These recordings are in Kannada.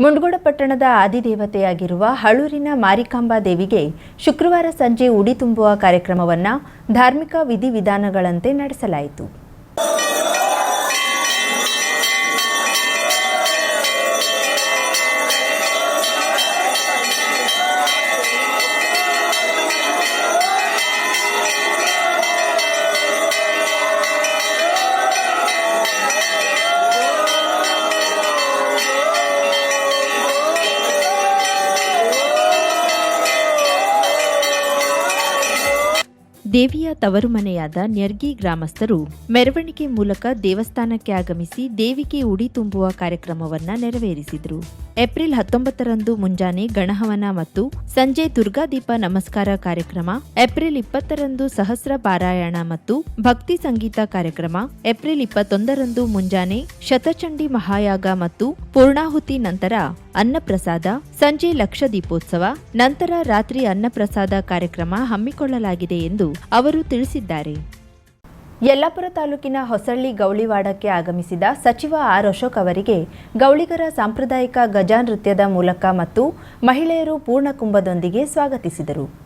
ಮುಂಡಗೋಡ ಪಟ್ಟಣದ ಆದಿದೇವತೆಯಾಗಿರುವ ಹಳೂರಿನ ಮಾರಿಕಾಂಬಾ ದೇವಿಗೆ ಶುಕ್ರವಾರ ಸಂಜೆ ಉಡಿ ತುಂಬುವ ಕಾರ್ಯಕ್ರಮವನ್ನು ಧಾರ್ಮಿಕ ವಿಧಿವಿಧಾನಗಳಂತೆ ನಡೆಸಲಾಯಿತು. ದೇವಿಯ ತವರು ಮನೆಯಾದ ನ್ಯರ್ಗಿ ಗ್ರಾಮಸ್ಥರು ಮೆರವಣಿಗೆ ಮೂಲಕ ದೇವಸ್ಥಾನಕ್ಕೆ ಆಗಮಿಸಿ ದೇವಿಗೆ ಉಡಿ ತುಂಬುವ ಕಾರ್ಯಕ್ರಮವನ್ನ ನೆರವೇರಿಸಿದರು. ಏಪ್ರಿಲ್ ಹತ್ತೊಂಬತ್ತರಂದು ಮುಂಜಾನೆ ಗಣಹವನ ಮತ್ತು ಸಂಜೆ ದುರ್ಗಾದೀಪ ನಮಸ್ಕಾರ ಕಾರ್ಯಕ್ರಮ, ಏಪ್ರಿಲ್ ಇಪ್ಪತ್ತರಂದು ಸಹಸ್ರ ಪಾರಾಯಣ ಮತ್ತು ಭಕ್ತಿ ಸಂಗೀತ ಕಾರ್ಯಕ್ರಮ, ಏಪ್ರಿಲ್ ಇಪ್ಪತ್ತೊಂದರಂದು ಮುಂಜಾನೆ ಶತಚಂಡಿ ಮಹಾಯಾಗ ಮತ್ತು ಪೂರ್ಣಾಹುತಿ ನಂತರ ಅನ್ನಪ್ರಸಾದ, ಸಂಜೆ ಲಕ್ಷ ದೀಪೋತ್ಸವ, ನಂತರ ರಾತ್ರಿ ಅನ್ನಪ್ರಸಾದ ಕಾರ್ಯಕ್ರಮ ಹಮ್ಮಿಕೊಳ್ಳಲಾಗಿದೆ ಎಂದು ಅವರು ತಿಳಿಸಿದ್ದಾರೆ. ಯಲ್ಲಾಪುರ ತಾಲೂಕಿನ ಹೊಸಳ್ಳಿ ಗೌಳಿವಾಡಕ್ಕೆ ಆಗಮಿಸಿದ ಸಚಿವ ಆರ್ ಅಶೋಕ್ ಅವರಿಗೆ ಗೌಳಿಗರ ಸಾಂಪ್ರದಾಯಿಕ ಗಜಾ ನೃತ್ಯದ ಮೂಲಕ ಮತ್ತು ಮಹಿಳೆಯರು ಪೂರ್ಣಕುಂಭದೊಂದಿಗೆ ಸ್ವಾಗತಿಸಿದರು.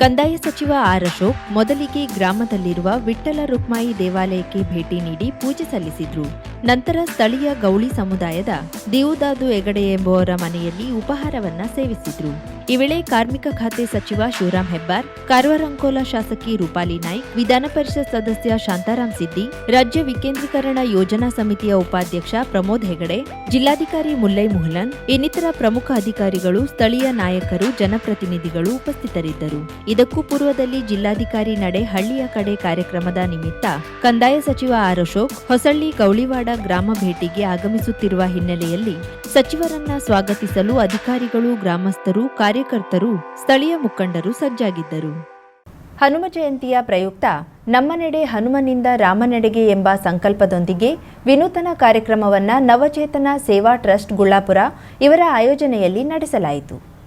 ಕಂದಾಯ ಸಚಿವ ಆರ್ ಅಶೋಕ್ ಮೊದಲಿಗೆ ಗ್ರಾಮದಲ್ಲಿರುವ ವಿಠ್ಠಲ ರುಕ್ಮಾಯಿ ದೇವಾಲಯಕ್ಕೆ ಭೇಟಿ ನೀಡಿ ಪೂಜೆ ಸಲ್ಲಿಸಿದ್ರು. ನಂತರ ಸ್ಥಳೀಯ ಗೌಳಿ ಸಮುದಾಯದ ದೇವುದಾದು ಹೆಗಡೆ ಎಂಬುವರ ಮನೆಯಲ್ಲಿ ಉಪಹಾರವನ್ನ ಸೇವಿಸಿದ್ರು. ಈ ವೇಳೆ ಕಾರ್ಮಿಕ ಖಾತೆ ಸಚಿವ ಶಿವರಾಮ್ ಹೆಬ್ಬಾರ್ ಕಾರವಾರ ಅಂಕೋಲ ಶಾಸಕಿ ರೂಪಾಲಿ ನಾಯ್ಕ್, ವಿಧಾನ ಪರಿಷತ್ ಸದಸ್ಯ ಶಾಂತಾರಾಮ್ ಸಿದ್ದಿ, ರಾಜ್ಯ ವಿಕೇಂದ್ರೀಕರಣ ಯೋಜನಾ ಸಮಿತಿಯ ಉಪಾಧ್ಯಕ್ಷ ಪ್ರಮೋದ್ ಹೆಗಡೆ, ಜಿಲ್ಲಾಧಿಕಾರಿ ಮುಲ್ಲೈ ಮುಹಲನ್, ಇನ್ನಿತರ ಪ್ರಮುಖ ಅಧಿಕಾರಿಗಳು, ಸ್ಥಳೀಯ ನಾಯಕರು, ಜನಪ್ರತಿನಿಧಿಗಳು ಉಪಸ್ಥಿತರಿದ್ದರು. ಇದಕ್ಕೂ ಪೂರ್ವದಲ್ಲಿ ಜಿಲ್ಲಾಧಿಕಾರಿ ನಡೆ ಹಳ್ಳಿಯ ಕಡೆ ಕಾರ್ಯಕ್ರಮದ ನಿಮಿತ್ತ ಕಂದಾಯ ಸಚಿವ ಆರ್ ಅಶೋಕ್, ಹೊಸಳ್ಳಿ ಗೌಳಿವಾಡ ಗ್ರಾಮ ಭೇಟಿಗೆ ಆಗಮಿಸುತ್ತಿರುವ ಹಿನ್ನೆಲೆಯಲ್ಲಿ ಸಚಿವರನ್ನ ಸ್ವಾಗತಿಸಲು ಅಧಿಕಾರಿಗಳು, ಗ್ರಾಮಸ್ಥರು, ಕಾರ್ಯಕರ್ತರು, ಸ್ಥಳೀಯ ಮುಖಂಡರು ಸಜ್ಜಾಗಿದ್ದರು. ಹನುಮ ಜಯಂತಿಯ ಪ್ರಯುಕ್ತ ನಮ್ಮನೆಡೆ ಹನುಮನಿಂದ ರಾಮನೆಡೆಗೆ ಎಂಬ ಸಂಕಲ್ಪದೊಂದಿಗೆ ವಿನೂತನ ಕಾರ್ಯಕ್ರಮವನ್ನು ನವಚೇತನ ಸೇವಾ ಟ್ರಸ್ಟ್ ಗುಳ್ಳಾಪುರ ಇವರ ಆಯೋಜನೆಯಲ್ಲಿ ನಡೆಸಲಾಯಿತು.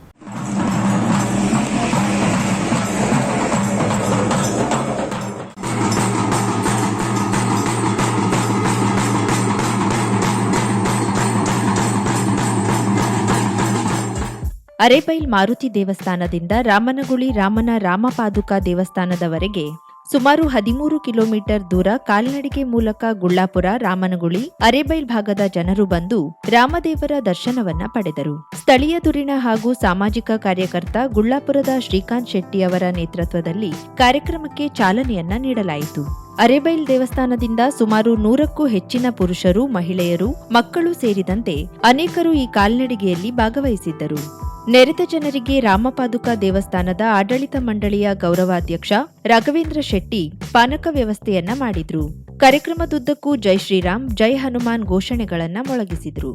ಅರೇಬೈಲ್ ಮಾರುತಿ ದೇವಸ್ಥಾನದಿಂದ ರಾಮನಗುಳಿ ರಾಮನ ರಾಮಪಾದುಕ ದೇವಸ್ಥಾನದವರೆಗೆ ಸುಮಾರು ಹದಿಮೂರು ಕಿಲೋಮೀಟರ್ ದೂರ ಕಾಲ್ನಡಿಗೆ ಮೂಲಕ ಗುಳ್ಳಾಪುರ, ರಾಮನಗುಳಿ, ಅರೇಬೈಲ್ ಭಾಗದ ಜನರು ಬಂದು ರಾಮದೇವರ ದರ್ಶನವನ್ನ ಪಡೆದರು. ಸ್ಥಳೀಯ ದುರಿಣ ಹಾಗೂ ಸಾಮಾಜಿಕ ಕಾರ್ಯಕರ್ತ ಗುಳ್ಳಾಪುರದ ಶ್ರೀಕಾಂತ್ ಶೆಟ್ಟಿ ಅವರ ನೇತೃತ್ವದಲ್ಲಿ ಕಾರ್ಯಕ್ರಮಕ್ಕೆ ಚಾಲನೆಯನ್ನ ನೀಡಲಾಯಿತು. ಅರೇಬೈಲ್ ದೇವಸ್ಥಾನದಿಂದ ಸುಮಾರು ನೂರಕ್ಕೂ ಹೆಚ್ಚಿನ ಪುರುಷರು, ಮಹಿಳೆಯರು, ಮಕ್ಕಳು ಸೇರಿದಂತೆ ಅನೇಕರು ಈ ಕಾಲ್ನಡಿಗೆಯಲ್ಲಿ ಭಾಗವಹಿಸಿದ್ದರು. ನೆರೆದ ಜನರಿಗೆ ರಾಮಪಾದುಕ ದೇವಸ್ಥಾನದ ಆಡಳಿತ ಮಂಡಳಿಯ ಗೌರವಾಧ್ಯಕ್ಷ ರಾಘವೇಂದ್ರ ಶೆಟ್ಟಿ ಪಾನಕ ವ್ಯವಸ್ಥೆಯನ್ನ ಮಾಡಿದ್ರು. ಕಾರ್ಯಕ್ರಮದುದ್ದಕ್ಕೂ ಜೈ ಶ್ರೀರಾಮ್, ಜೈ ಹನುಮಾನ್ ಘೋಷಣೆಗಳನ್ನ ಮೊಳಗಿಸಿದ್ರು.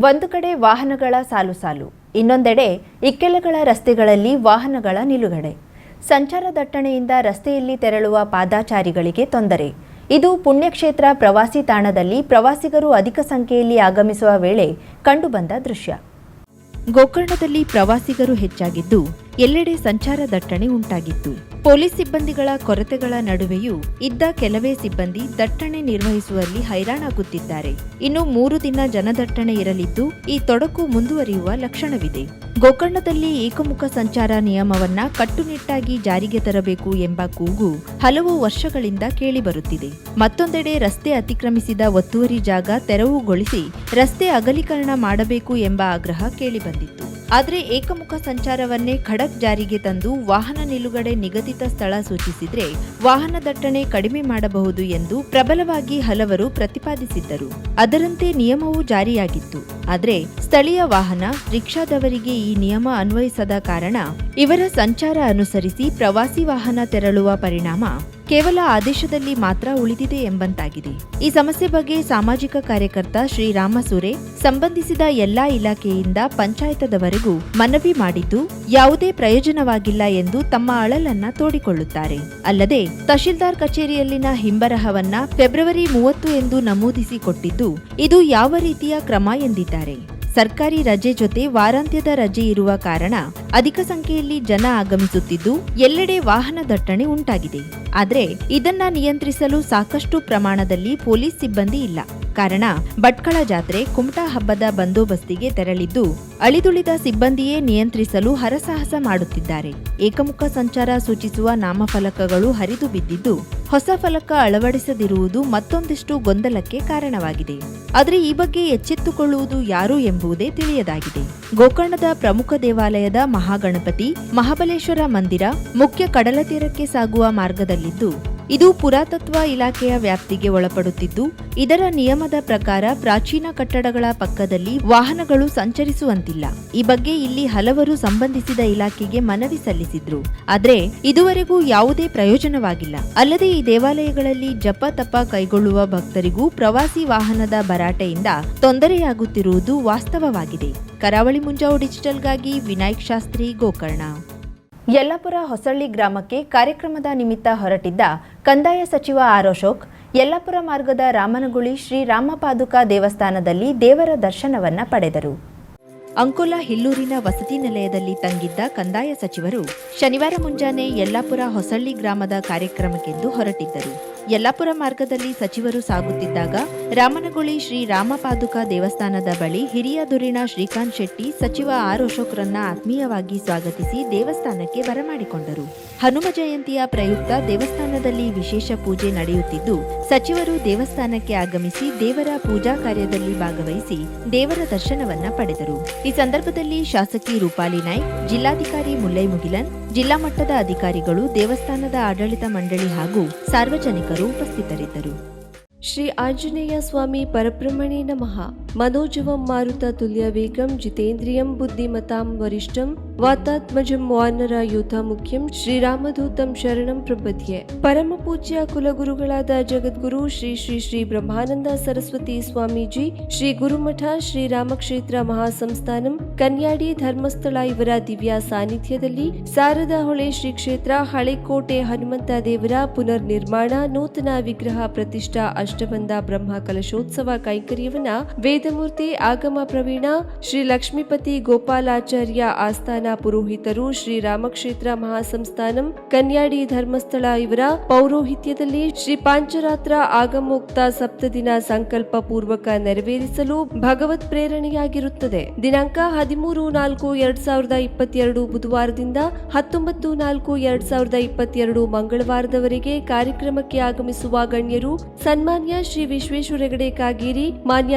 ಒಂದು ಕಡೆ ವಾಹನಗಳ ಸಾಲು ಸಾಲು, ಇನ್ನೊಂದೆಡೆ ಇಕ್ಕೆಲಗಳ ರಸ್ತೆಗಳಲ್ಲಿ ವಾಹನಗಳ ನಿಲುಗಡೆ. ಸಂಚಾರ ದಟ್ಟಣೆಯಿಂದ ರಸ್ತೆಯಲ್ಲಿ ತೆರಳುವ ಪಾದಾಚಾರಿಗಳಿಗೆ ತೊಂದರೆ. ಇದು ಪುಣ್ಯಕ್ಷೇತ್ರ ಪ್ರವಾಸಿ ತಾಣದಲ್ಲಿ ಪ್ರವಾಸಿಗರು ಅಧಿಕ ಸಂಖ್ಯೆಯಲ್ಲಿ ಆಗಮಿಸುವ ವೇಳೆ ಕಂಡುಬಂದ ದೃಶ್ಯ. ಗೋಕರ್ಣದಲ್ಲಿ ಪ್ರವಾಸಿಗರು ಹೆಚ್ಚಾಗಿದ್ದು ಎಲ್ಲೆಡೆ ಸಂಚಾರ ದಟ್ಟಣೆ ಉಂಟಾಗಿತ್ತು. ಪೊಲೀಸ್ ಸಿಬ್ಬಂದಿಗಳ ಕೊರತೆಗಳ ನಡುವೆಯೂ ಇದ್ದ ಕೆಲವೇ ಸಿಬ್ಬಂದಿ ದಟ್ಟಣೆ ನಿರ್ವಹಿಸುವಲ್ಲಿ ಹೈರಾಣಾಗುತ್ತಿದ್ದಾರೆ. ಇನ್ನು ಮೂರು ದಿನ ಜನದಟ್ಟಣೆ ಇರಲಿದ್ದು, ಈ ತೊಡಕು ಮುಂದುವರಿಯುವ ಲಕ್ಷಣವಿದೆ. ಗೋಕರ್ಣದಲ್ಲಿ ಏಕಮುಖ ಸಂಚಾರ ನಿಯಮವನ್ನ ಕಟ್ಟುನಿಟ್ಟಾಗಿ ಜಾರಿಗೆ ತರಬೇಕು ಎಂಬ ಕೂಗು ಹಲವು ವರ್ಷಗಳಿಂದ ಕೇಳಿಬರುತ್ತಿದೆ. ಮತ್ತೊಂದೆಡೆ ರಸ್ತೆ ಅತಿಕ್ರಮಿಸಿದ ಒತ್ತುವರಿ ಜಾಗ ತೆರವುಗೊಳಿಸಿ ರಸ್ತೆ ಅಗಲೀಕರಣ ಮಾಡಬೇಕು ಎಂಬ ಆಗ್ರಹ ಕೇಳಿಬಂದಿತ್ತು. ಆದರೆ ಏಕಮುಖ ಸಂಚಾರವನ್ನೇ ಖಡಕ್ ಜಾರಿಗೆ ತಂದು ವಾಹನ ನಿಲುಗಡೆ ನಿಗದಿತ ಸ್ಥಳ ಸೂಚಿಸಿದರೆ ವಾಹನ ದಟ್ಟಣೆ ಕಡಿಮೆ ಮಾಡಬಹುದು ಎಂದು ಪ್ರಬಲವಾಗಿ ಹಲವರು ಪ್ರತಿಪಾದಿಸಿದ್ದರು. ಅದರಂತೆ ನಿಯಮವೂ ಜಾರಿಯಾಗಿತ್ತು. ಆದರೆ ಸ್ಥಳೀಯ ವಾಹನ, ರಿಕ್ಷಾದವರಿಗೆ ಈ ನಿಯಮ ಅನ್ವಯಿಸದ ಕಾರಣ ಇವರ ಸಂಚಾರ ಅನುಸರಿಸಿ ಪ್ರವಾಸಿ ವಾಹನ ತೆರಳುವ ಪರಿಣಾಮ ಕೇವಲ ಆದೇಶದಲ್ಲಿ ಮಾತ್ರ ಉಳಿದಿದೆ ಎಂಬಂತಾಗಿದೆ. ಈ ಸಮಸ್ಯೆ ಬಗ್ಗೆ ಸಾಮಾಜಿಕ ಕಾರ್ಯಕರ್ತ ಶ್ರೀರಾಮಸೂರೆ ಸಂಬಂಧಿಸಿದ ಎಲ್ಲಾ ಇಲಾಖೆಯಿಂದ ಪಂಚಾಯತದವರೆಗೂ ಮನವಿ ಮಾಡಿದ್ದು, ಯಾವುದೇ ಪ್ರಯೋಜನವಾಗಿಲ್ಲ ಎಂದು ತಮ್ಮ ಅಳಲನ್ನ ತೋಡಿಕೊಳ್ಳುತ್ತಾರೆ. ಅಲ್ಲದೆ, ತಹಶೀಲ್ದಾರ್ ಕಚೇರಿಯಲ್ಲಿನ ಹಿಂಬರಹವನ್ನ ಫೆಬ್ರವರಿ ಮೂವತ್ತು ಎಂದು ನಮೂದಿಸಿ ಕೊಟ್ಟಿದ್ದು, ಇದು ಯಾವ ರೀತಿಯ ಕ್ರಮ ಎಂದಿದ್ದಾರೆ. ಸರ್ಕಾರಿ ರಜೆ ಜೊತೆ ವಾರಾಂತ್ಯದ ರಜೆ ಇರುವ ಕಾರಣ ಅಧಿಕ ಸಂಖ್ಯೆಯಲ್ಲಿ ಜನ ಆಗಮಿಸುತ್ತಿದ್ದು ಎಲ್ಲೆಡೆ ವಾಹನ ದಟ್ಟಣೆ ಉಂಟಾಗಿದೆ. ಆದರೆ ಇದನ್ನ ನಿಯಂತ್ರಿಸಲು ಸಾಕಷ್ಟು ಪ್ರಮಾಣದಲ್ಲಿ ಪೊಲೀಸ್ ಸಿಬ್ಬಂದಿ ಇಲ್ಲ. ಕಾರಣ ಭಟ್ಕಳ ಜಾತ್ರೆ ಕುಮಟಾ ಹಬ್ಬದ ಬಂದೋಬಸ್ತಿಗೆ ತೆರಳಿದ್ದು, ಅಳಿದುಳಿದ ಸಿಬ್ಬಂದಿಯೇ ನಿಯಂತ್ರಿಸಲು ಹರಸಾಹಸ ಮಾಡುತ್ತಿದ್ದಾರೆ. ಏಕಮುಖ ಸಂಚಾರ ಸೂಚಿಸುವ ನಾಮಫಲಕಗಳು ಹರಿದು ಬಿದ್ದಿದ್ದು, ಹೊಸ ಫಲಕ ಅಳವಡಿಸದಿರುವುದು ಮತ್ತೊಂದಿಷ್ಟು ಗೊಂದಲಕ್ಕೆ ಕಾರಣವಾಗಿದೆ. ಆದರೆ ಈ ಬಗ್ಗೆ ಎಚ್ಚೆತ್ತುಕೊಳ್ಳುವುದು ಯಾರು ಎಂಬುದೇ ತಿಳಿಯದಾಗಿದೆ. ಗೋಕರ್ಣದ ಪ್ರಮುಖ ದೇವಾಲಯದ ಮಹಾಗಣಪತಿ ಮಹಾಬಲೇಶ್ವರ ಮಂದಿರ ಮುಖ್ಯ ಕಡಲತೀರಕ್ಕೆ ಸಾಗುವ ಮಾರ್ಗದಲ್ಲಿದ್ದು ಇದು ಪುರಾತತ್ವ ಇಲಾಖೆಯ ವ್ಯಾಪ್ತಿಗೆ ಒಳಪಡುತ್ತಿದ್ದು, ಇದರ ನಿಯಮದ ಪ್ರಕಾರ ಪ್ರಾಚೀನ ಕಟ್ಟಡಗಳ ಪಕ್ಕದಲ್ಲಿ ವಾಹನಗಳು ಸಂಚರಿಸುವಂತಿಲ್ಲ. ಈ ಬಗ್ಗೆ ಇಲ್ಲಿ ಹಲವರು ಸಂಬಂಧಿಸಿದ ಇಲಾಖೆಗೆ ಮನವಿ ಸಲ್ಲಿಸಿದ್ರು. ಆದರೆ, ಇದುವರೆಗೂ ಯಾವುದೇ ಪ್ರಯೋಜನವಾಗಿಲ್ಲ. ಅಲ್ಲದೆ ಈ ದೇವಾಲಯಗಳಲ್ಲಿ ಜಪ ತಪ ಕೈಗೊಳ್ಳುವ ಭಕ್ತರಿಗೂ ಪ್ರವಾಸಿ ವಾಹನದ ಭರಾಟೆಯಿಂದ ತೊಂದರೆಯಾಗುತ್ತಿರುವುದು ವಾಸ್ತವವಾಗಿದೆ. ಕರಾವಳಿ ಮುಂಜಾವು ಡಿಜಿಟಲ್ಗಾಗಿ ವಿನಾಯಕ್ ಶಾಸ್ತ್ರಿ ಗೋಕರ್ಣ. ಯಲ್ಲಾಪುರ ಹೊಸಳ್ಳಿ ಗ್ರಾಮಕ್ಕೆ ಕಾರ್ಯಕ್ರಮದ ನಿಮಿತ್ತ ಹೊರಟಿದ್ದ ಕಂದಾಯ ಸಚಿವ ಆರ್ ಅಶೋಕ್, ಯಲ್ಲಾಪುರ ಮಾರ್ಗದ ರಾಮನಗುಳಿ ಶ್ರೀ ರಾಮಪಾದುಕಾ ದೇವಸ್ಥಾನದಲ್ಲಿ ದೇವರ ದರ್ಶನವನ್ನ ಪಡೆದರು. ಅಂಕೋಲಾ ಹಿಲ್ಲೂರಿನ ವಸತಿ ನಿಲಯದಲ್ಲಿ ತಂಗಿದ್ದ ಕಂದಾಯ ಸಚಿವರು ಶನಿವಾರ ಮುಂಜಾನೆ ಯಲ್ಲಾಪುರ ಹೊಸಳ್ಳಿ ಗ್ರಾಮದ ಕಾರ್ಯಕ್ರಮಕ್ಕೆಂದು ಹೊರಟಿದ್ದರು. ಯಲ್ಲಾಪುರ ಮಾರ್ಗದಲ್ಲಿ ಸಚಿವರು ಸಾಗುತ್ತಿದ್ದಾಗ ರಾಮನಗುಳಿ ಶ್ರೀ ರಾಮಪಾದುಕ ದೇವಸ್ಥಾನದ ಬಳಿ ಹಿರಿಯ ದುರಿಣ ಶ್ರೀಕಾಂತ್ ಶೆಟ್ಟಿ, ಸಚಿವ ಆರ್ ಅಶೋಕ್ರನ್ನ ಆತ್ಮೀಯವಾಗಿ ಸ್ವಾಗತಿಸಿ ದೇವಸ್ಥಾನಕ್ಕೆ ಬರಮಾಡಿಕೊಂಡರು. ಹನುಮ ಜಯಂತಿಯ ಪ್ರಯುಕ್ತ ದೇವಸ್ಥಾನದಲ್ಲಿ ವಿಶೇಷ ಪೂಜೆ ನಡೆಯುತ್ತಿದ್ದು, ಸಚಿವರು ದೇವಸ್ಥಾನಕ್ಕೆ ಆಗಮಿಸಿ ದೇವರ ಪೂಜಾ ಕಾರ್ಯದಲ್ಲಿ ಭಾಗವಹಿಸಿ ದೇವರ ದರ್ಶನವನ್ನ ಪಡೆದರು. ಈ ಸಂದರ್ಭದಲ್ಲಿ ಶಾಸಕಿ ರೂಪಾಲಿ ನಾಯ್ಕ್, ಜಿಲ್ಲಾಧಿಕಾರಿ ಮುಲ್ಲೈ ಮುಗಿಲನ್ ಜಿಲ್ಲಾ ಮಟ್ಟದ ಅಧಿಕಾರಿಗಳು ದೇವಸ್ಥಾನದ ಆಡಳಿತ ಮಂಡಳಿ ಹಾಗೂ ಸಾರ್ವಜನಿಕರು ಉಪಸ್ಥಿತರಿದ್ದರು. ಶ್ರೀ ಆಂಜನೇಯ ಸ್ವಾಮಿ ಪರಬ್ರಹ್ಮಣೇ ನಮಃ. ಮನೋಜವಂ ಮಾರುತ ತುಲ್ಯ ವೇಗಂ, ಜಿತೇಂದ್ರಿಯಂ ಬುದ್ಧಿಮತಾಂ ವರಿಷ್ಠಂ, ವಾತಾತ್ಮಜಂ ವಾನರ ಯೋಧ ಮುಖ್ಯಂ, ಶ್ರೀರಾಮಧೂತಂ ಶರಣಂ ಪ್ರಪದ್ಯೆ ಪರಮ ಪೂಜ್ಯ ಕುಲಗುರುಗಳಾದ ಜಗದ್ಗುರು ಶ್ರೀ ಶ್ರೀ ಶ್ರೀ ಬ್ರಹ್ಮಾನಂದ ಸರಸ್ವತಿ ಸ್ವಾಮೀಜಿ, ಶ್ರೀ ಗುರುಮಠ ಶ್ರೀ ರಾಮಕ್ಷೇತ್ರ ಮಹಾಸಂಸ್ಥಾನಂ, ಕನ್ಯಾಡಿ ಧರ್ಮಸ್ಥಳ ಇವರ ದಿವ್ಯ ಸಾನ್ನಿಧ್ಯದಲ್ಲಿ ಶಾರದಾ ಹೊಳೆ ಶ್ರೀ ಕ್ಷೇತ್ರ, ಹಳೆಕೋಟೆ ಹನುಮಂತ ದೇವರ ಪುನರ್ ನಿರ್ಮಾಣ ನೂತನ ವಿಗ್ರಹ ಪ್ರತಿಷ್ಠಾ ಅಷ್ಟಬಂಧ ಬ್ರಹ್ಮ ಕಲಶೋತ್ಸವ ಕೈಂಕರ್ಯವನ್ನ ವೇದಮೂರ್ತಿ ಆಗಮ ಪ್ರವೀಣ, ಶ್ರೀ ಲಕ್ಷ್ಮೀಪತಿ ಗೋಪಾಲಾಚಾರ್ಯ ಆಸ್ಥಾನ ಪುರೋಹಿತರು, ಶ್ರೀ ರಾಮಕ್ಷೇತ್ರ ಮಹಾಸಂಸ್ಥಾನಂ, ಕನ್ಯಾಡಿ ಧರ್ಮಸ್ಥಳ ಇವರ ಪೌರೋಹಿತ್ಯದಲ್ಲಿ ಶ್ರೀ ಪಾಂಚರಾತ್ರ ಆಗಮೋಕ್ತ ಸಪ್ತದಿನ ಸಂಕಲ್ಪ ಪೂರ್ವಕ ನೆರವೇರಿಸಲು ಭಗವತ್ ಪ್ರೇರಣೆಯಾಗಿರುತ್ತದೆ. ದಿನಾಂಕ ಹದಿಮೂರು ನಾಲ್ಕು ಎರಡ್ ಸಾವಿರದ ಇಪ್ಪತ್ತೆರಡು ಬುಧವಾರದಿಂದ ಹತ್ತೊಂಬತ್ತು ನಾಲ್ಕು ಎರಡ್ ಸಾವಿರದ ಇಪ್ಪತ್ತೆರಡು ಮಂಗಳವಾರದವರೆಗೆ ಕಾರ್ಯಕ್ರಮಕ್ಕೆ ಆಗಮಿಸುವ ಗಣ್ಯರು ಸನ್ಮಾನ್ಯ ಶ್ರೀ ವಿಶ್ವೇಶ್ವರ ಹೆಗಡೆ ಕಾಗೇರಿ, ಮಾನ್ಯ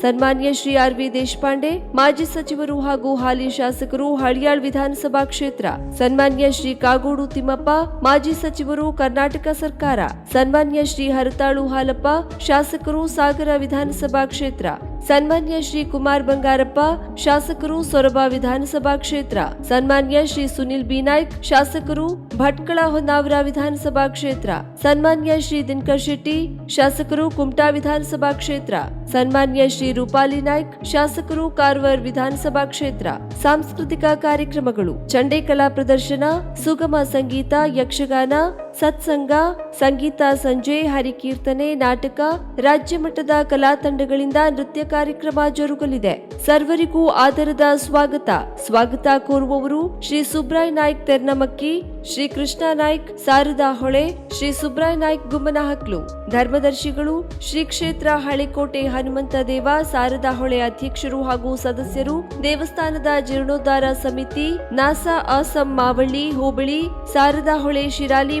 ಸನ್ಮಾನ್ಯ ಶ್ರೀ ಆರ್ ವಿ ದೇಶಪಾಂಡೆ, ಮಾಜಿ ಸಚಿವರು ಹಾಗೂ ಹಾಲಿ ಶಾಸಕರು ಹಳಿಯಾಳ್ ವಿಧಾನಸಭಾ ಕ್ಷೇತ್ರ. ಸನ್ಮಾನ್ಯ ಶ್ರೀ ಕಾಗೋಡು ತಿಮ್ಮಪ್ಪ, ಮಾಜಿ ಸಚಿವರು ಕರ್ನಾಟಕ ಸರ್ಕಾರ. ಸನ್ಮಾನ್ಯ ಶ್ರೀ ಹರತಾಳು ಹಾಲಪ್ಪ, ಶಾಸಕರು ಸಾಗರ ವಿಧಾನಸಭಾ ಕ್ಷೇತ್ರ. ಸನ್ಮಾನ್ಯ ಶ್ರೀ ಕುಮಾರ್ ಬಂಗಾರಪ್ಪ, ಶಾಸಕರು ಸೊರಬ ವಿಧಾನಸಭಾ ಕ್ಷೇತ್ರ. ಸನ್ಮಾನ್ಯ ಶ್ರೀ ಸುನಿಲ್ ಬಿ ನಾಯ್ಕ್, ಶಾಸಕರು ಭಟ್ಕಳ ಹೊನ್ನಾವರ ವಿಧಾನಸಭಾ ಕ್ಷೇತ್ರ. ಸನ್ಮಾನ್ಯ ಶ್ರೀ ದಿನಕರ್ ಶೆಟ್ಟಿ, ಶಾಸಕರು ಕುಮಟಾ ವಿಧಾನಸಭಾ ಕ್ಷೇತ್ರ. ಸನ್ಮಾನ್ಯ ಶ್ರೀ ರೂಪಾಲಿ ನಾಯ್ಕ್, ಶಾಸಕರು ಕಾರವಾರ ವಿಧಾನಸಭಾ ಕ್ಷೇತ್ರ. ಸಾಂಸ್ಕೃತಿಕ ಕಾರ್ಯಕ್ರಮಗಳು ಚಂಡೆ ಕಲಾ ಪ್ರದರ್ಶನ, ಸುಗಮ ಸಂಗೀತ, ಯಕ್ಷಗಾನ ಸತ್ಸಂಗ, ಸಂಗೀತ, ಸಂಜೆ, ಹರಿಕೀರ್ತನೆ, ನಾಟಕ, ರಾಜ್ಯ ಮಟ್ಟದ ಕಲಾ ತಂಡಗಳಿಂದ ನೃತ್ಯ ಕಾರ್ಯಕ್ರಮ ಜರುಗಲಿದೆ. ಸರ್ವರಿಗೂ ಆದರದ ಸ್ವಾಗತ. ಸ್ವಾಗತ ಕೋರುವವರು ಶ್ರೀ ಸುಬ್ರಾಯ್ ನಾಯ್ಕ್ ತೆರ್ನಮಕ್ಕಿ, ಶ್ರೀ ಕೃಷ್ಣ ನಾಯ್ಕ್, ಸಾರದಾ ಹೊಳೆ, ಶ್ರೀ ಸುಬ್ರಾಯ್ ನಾಯ್ಕ್ ಗುಮ್ಮನಹಕ್ಲು. ಧರ್ಮದರ್ಶಿಗಳು, ಶ್ರೀ ಕ್ಷೇತ್ರ ಹಳೆಕೋಟೆ ಹನುಮಂತ ದೇವ, ಸಾರದಾ ಹೊಳೆ ಅಧ್ಯಕ್ಷರು ಹಾಗೂ ಸದಸ್ಯರು, ದೇವಸ್ಥಾನದ ಜೀರ್ಣೋದ್ಧಾರ ಸಮಿತಿ, ನಾಸಾ ಅಸಂ ಮಾವಳ್ಳಿ, ಹೋಬಳಿ, ಸಾರದಾ ಹೊಳೆ ಶಿರಾಲಿ